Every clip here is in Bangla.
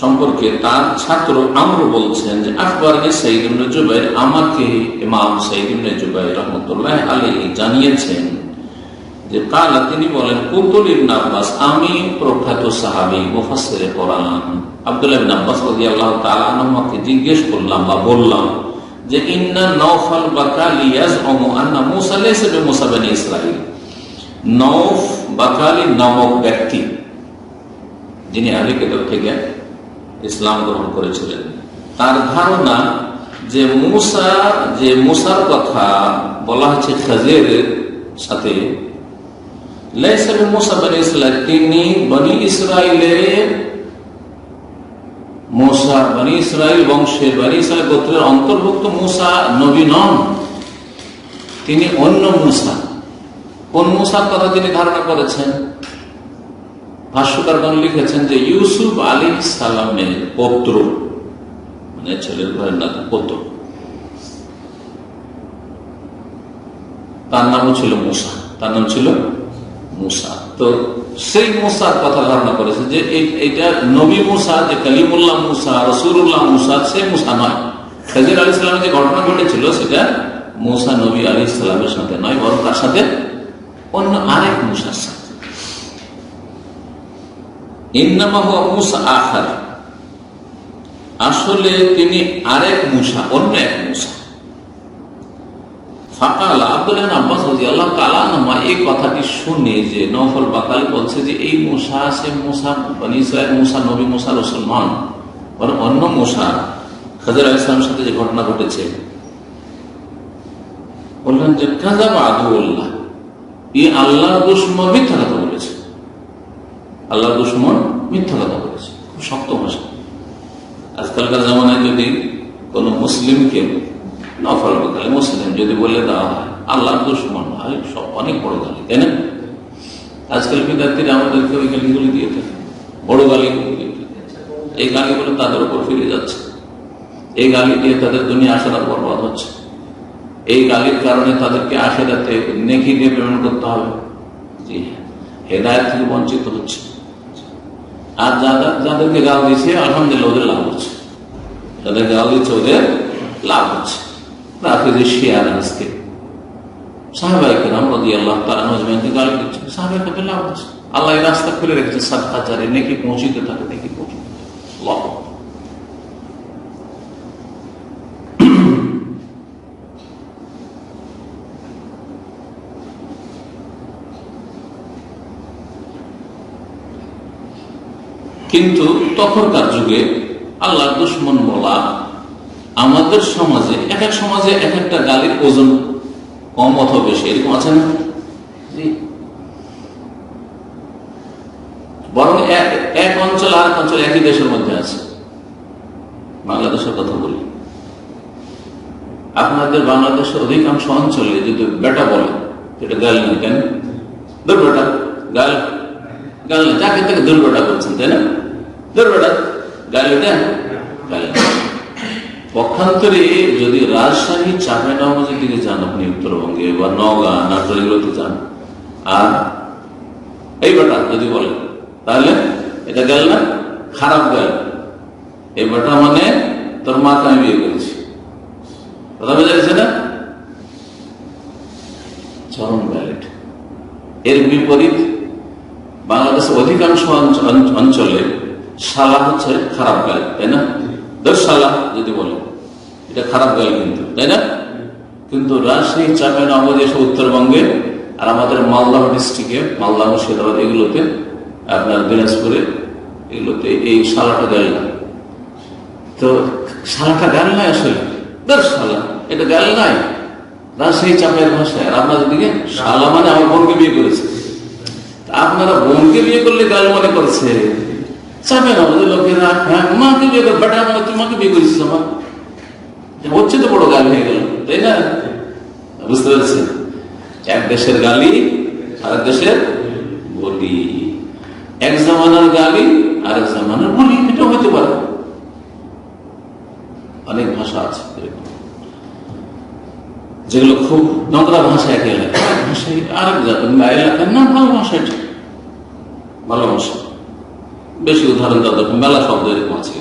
সম্পর্কে তার ছাত্র বলছেন যে জুবাই আমাকে ইমাম জুবাই রহমতুল্লাহ আলী জানিয়েছেন যে, কালা তিনি বলেন, কুতুল ইবন আব্বাস, আমি প্রখ্যাত সাহাবি, মুফাসসিরে কোরআন। আব্দুল্লাহ ইবনে আব্বাস রাদিয়াল্লাহু তাআলা আনহুকে জিজ্ঞেস করলাম বা বললাম যে, ইন্না নওফাল বাকালি ইয়াজউমু আন্না মূসা লাইসা বিমূসা বনি ইসরাঈল। নওফ বাকালি নামক ব্যক্তি যিনি আলী কেতাব থেকে ইসলাম গ্রহণ করেছিলেন। তার ধারণা যে মুসা, যে মুসার কথা বলা হচ্ছে খাজের সাথে তিনি বনি বনি বংশের গোত্রের অন্তর্ভুক্ত তিনি অন্য মুসা। কোন মুসার কথা তিনি ধারণা করেছেন? ভাষ্যকারগণ লিখেছেন যে ইউসুফ আলী সালামের পৌত্র মানে ছেলের ঘরের নাতি, পৌত্র। তার নামও ছিল মুসা, তার নাম ছিল মুসা। তো সেই মুসার কথা ধারণা করেছে যে এইটা নবী মুসা, যে কালিমুল্লাহ মুসা রসুল্লাহ মুসা, সে মুসা নয়। খাজির আলী ইসলামের যে ঘটনা ঘটেছিল, সেটা মুসা নবী আলী ইসলামের সাথে নয়, বরং তার সাথে অন্য আরেক মুসার সাথে। আসলে তিনি আরেক মুসা, অন্য এক মুসা। ফাকাল আব্বাস আল্লাহ এই কথাটি শুনে যে নফল বলছে যে এই মুসা সে মুসা মুসা, নবী মুসা অন্য মুসা খাজর ইসলামের সাথে যে ঘটনা ঘটেছে। বললেন যে এই আল্লাহ কথা বলেছে আল্লাহ দুশ্মন মিথ্যা কথা বলেছে। খুব শক্ত ভাষা। আজকালকার জামানায় যদি কোন মুসলিমকে নফল বকালে মুসলিম যদি বলে দেওয়া হয় আল্লাহ দুশ্মন হয়, সব অনেক বড় গালি, তাই না? আজকাল বিদ্যার্থীরা আমাদেরকে ওই গালিগুলি দিয়ে থাকে, বড় গালিগুলি এই গালিগুলো তাদের উপর ফিরে যাচ্ছে। এই গালি দিয়ে তাদের দুনিয়া আসার বরবাদ হচ্ছে। এই গালির কারণে তাদেরকে আখেরাতে নেকি দিয়ে পেমেন্ট করতে হবে। জি হ্যাঁ হেদায়ত থেকে বঞ্চিত হচ্ছে। আর যাদের, যাদেরকে গাল দিয়েছে, আলহামদুলিল্লাহ ওদের লাভ হচ্ছে। যাদের গাল দিচ্ছে ওদের লাভ হচ্ছে। রাফিজের শিয়ার আজকে সাহাবাহিক রাম রদি আল্লাহ তারা নজমানকে গালি দিচ্ছে সাহাবাহিক লাভ হচ্ছে। আল্লাহ রাস্তা খুলে রেখেছে সাত হাজারে, নেকি পৌঁছিতে থাকে নেকি পৌঁছিতে লাভ কিন্তু তখনকার যুগে আল্লাহ দুশ্মন বলা আমাদের সমাজে, এক এক সমাজে এক একটা গালির ওজন কম অথবা বেশি, এরকম আছে না? বরং এক অঞ্চল আর এক অঞ্চল একই দেশের মধ্যে আছে। বাংলাদেশের কথা বলি। আপনাদের বাংলাদেশের অধিকাংশ অঞ্চলে যদি বেটা বলে এটা গাল নেই কেন বেটা গাল গাল নেই। যাকে তাকে দুর্বেটা বলছেন, তাই না? দুর্বেটা গাল গাল পক্ষান্তরে যদি রাজশাহী, চাঁপাইনবাবগঞ্জের দিকে যান আপনি উত্তরবঙ্গে বা নওগাঁ, নাটোর, এগুলোতে যান, আর এই বেটা যদি বলেন তাহলে এটা গেল না? খারাপ গেল। এই বেটা মানে তোর মাকে আমি বিয়ে করেছি। কথা বোঝা গেছে না? চরম ব্যালেট এর বিপরীত বাংলাদেশের অধিকাংশ অঞ্চলে শালা হচ্ছে খারাপ গাল, তাই না? দশ সালা যদি বলে, এটা খারাপ গাল কিন্তু, তাই না? কিন্তু রাজশাহী চাপেন আমাদের উত্তরবঙ্গে আর আমাদের মালদাহ ডিস্ট্রিক্টে মালদা মুর্শিদাবাদ এগুলোতে, আপনার দিনাজপুরে এগুলোতে এই শালাটা গাল না। তো শালাটা গাল নাই আসলে? দশ সালা এটা গাল নাই। রাজশাহী চাপের ভাষায়, আর আপনাদের দিকে শালা মানে আমার বোনকে বিয়ে করেছে। আপনারা বোনকে বিয়ে করলে গাল মনে করছে? চাপে না আমাদের লোকেরা হ্যাঁ মাকে বিয়ে করে বেটা আমার তোমাকে বিয়ে করেছিস আমার হচ্ছে তো বড় গাল হয়ে গেল, তাই না? বুঝতে পারছেন এক দেশের গালি আর দেশের বলি। এক জামানার গালি আর এক জামানার বলি, এটা হইতে পারে। অনেক ভাষা আছে যেগুলো খুব নোংরা ভাষা এক এলাকায় ভাষায় আরেক এলাকায় না, ভালো ভাষা ভালো ভাষা। বেশি উদাহরণ দেওয়া দরকার, মেলা শব্দ এরকম আছে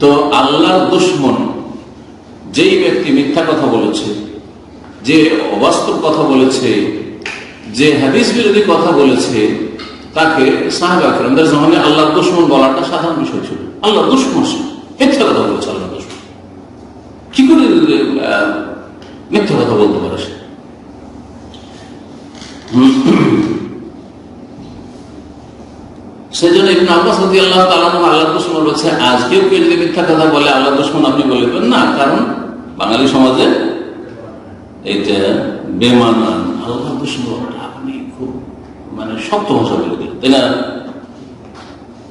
তো আল্লাহর দুশ্মন যেই ব্যক্তি মিথ্যা কথা বলেছে, যে অবাস্তব কথা বলেছে, যে হাদিস বিরোধী কথা বলেছে, তাকে সাহাবাকের জমানে আল্লাহ দুশ্মন বলাটা সাধারণ বিষয় ছিল। আল্লাহ দুশ্মন মিথ্যা কথা বলেছে আল্লাহ দুশ্মন। কি করে মিথ্যা কথা বলতে পারে সে সেই জন্য ইবনে আব্বাস রাদিয়াল্লাহু তাআলা আল্লাহ দুশ্মন বলেছে, আজকেও কেউ যদি মিথ্যা কথা বলে আল্লাহ দুশ্মন আপনি বলবেন না, কারণ বাঙালি সমাজে এইটা বেমানান আল্লাহ দুশ্মন, আপনি খুব মানে শক্ত ভাষা বলে দিলেন তাই না?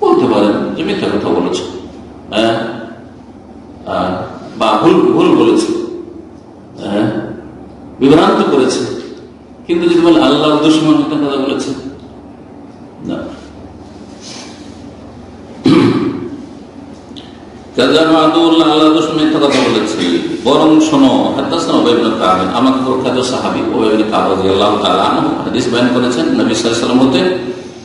বলতে পারেন যে মিথ্যা কথা বলেছে। হ্যাঁ? বা ভুল ভুল বলেছে। হ্যাঁ? বিভ্রান্ত করেছে। কিন্তু যদি বলে আল্লাহ দুশ্মন মিথ্যা কথা বলেছে আল্লাহ কথা বলেছি। বরং শোনো আমাকে করেছেন